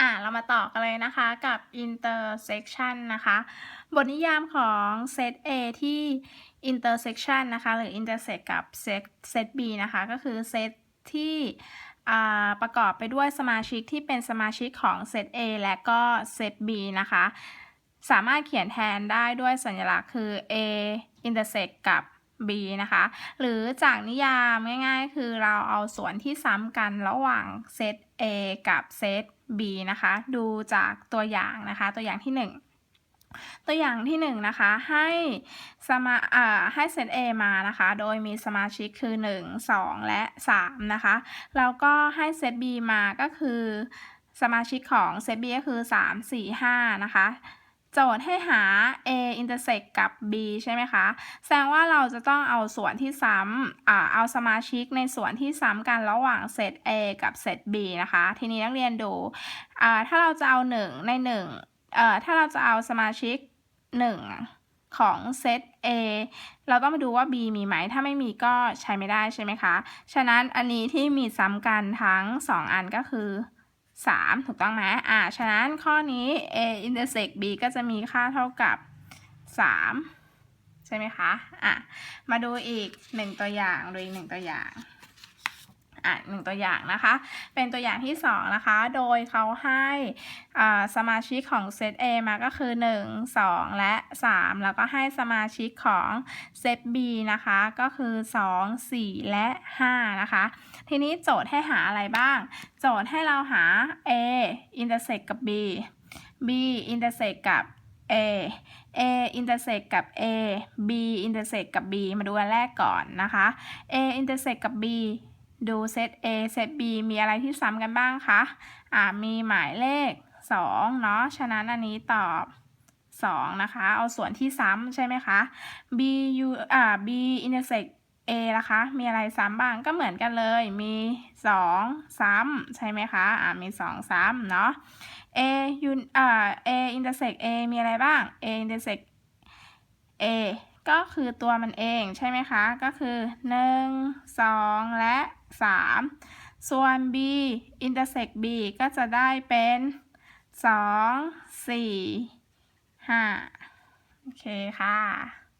อะเรามาต่อกันเลยนะคะกับ intersection นะคะ บทนิยามของ set A ที่ intersection นะคะ หรือ intersect กับ set set B นะคะ ก็คือ set ที่ประกอบไปด้วยสมาชิกที่เป็นสมาชิกของ set A และก็ set B นะคะ สามารถเขียนแทนได้ด้วยสัญลักษณ์คือ A intersect กับ B นะคะ หรือจากนิยามง่ายๆ คือเราเอาส่วนที่ซ้ำกันระหว่างเซต A กับเซต B นะคะ ดูจากตัวอย่างนะคะ ตัวอย่างที่ 1ตัวอย่างที่1นะคะให้สมาอ่าให้เซต A มานะคะ โดยมีสมาชิกคือ 1 2 และ 3 นะคะ แล้วก็ให้เซต B มาก็คือ สมาชิกของเซต B ก็คือ 3 4 5 นะคะ โจทย์ให้หา A intersect กับ B ใช่ไหมคะ แสดงว่าเราจะต้องเอาส่วนที่ซ้ำอเอาสมาชิกในส่วนที่ซ้ำกันระหว่างเซต A กับเซต B นะคะ ทีนี้นักเรียนดู ถ้าเราจะเอา 1 ใน1เอ่อถ้าเราจะเอาสมาชิก 1 ของเซต A เราต้องมาดูว่า B มีไหม ถ้าไม่มีก็ใช้ไม่ได้ใช่ไหมคะ ฉะนั้นอันนี้ที่มีซ้ำกันทั้ง 2 อันก็คือ 3 ถูกต้องไหมอ่า ฉะนั้นข้อนี้ a intersect b ก็จะมีค่าเท่ากับ 3 ใช่ไหมคะ อะ มาดูอีก 1 ตัวอย่าง ดูอีก 1 ตัวอย่าง อะหนึ่งตัวอย่างนะคะ เป็นตัวอย่างที่ 2 นะคะ โดยเขาให้สมาชิกของเซต A มาก็คือ 1 2 และ 3 แล้วก็ให้สมาชิกของเซต B นะคะ ก็คือ 2 4 และ 5 นะคะ ทีนี้โจทย์ให้หาอะไรบ้าง โจทย์ให้เราหา A intersect กับ B B intersect กับ A A intersect กับ A B intersect กับ B มาดูอันแรกก่อนนะคะ A intersect กับ B ดูเซต A เซต B มีอะไรที่ซ้ำกันบ้างคะ อ่า มีหมายเลข 2 เนาะ ฉะนั้นอันนี้ตอบ 2 นะคะ เอาส่วนที่ซ้ำใช่ไหมคะ B U อ่า B intersect A นะคะ มีอะไรซ้ำบ้าง ก็เหมือนกันเลย มี 2 ซ้ำใช่ไหมคะ อ่า มี 2 ซ้ำเนาะ A U อ่า A intersect A มีอะไรบ้าง A intersect A ก็คือตัวมันเองใช่ไหมคะ ก็คือ 1 2 และ 3 ส่วน B intersect B ก็จะได้เป็น 2 4 5 โอเคค่ะ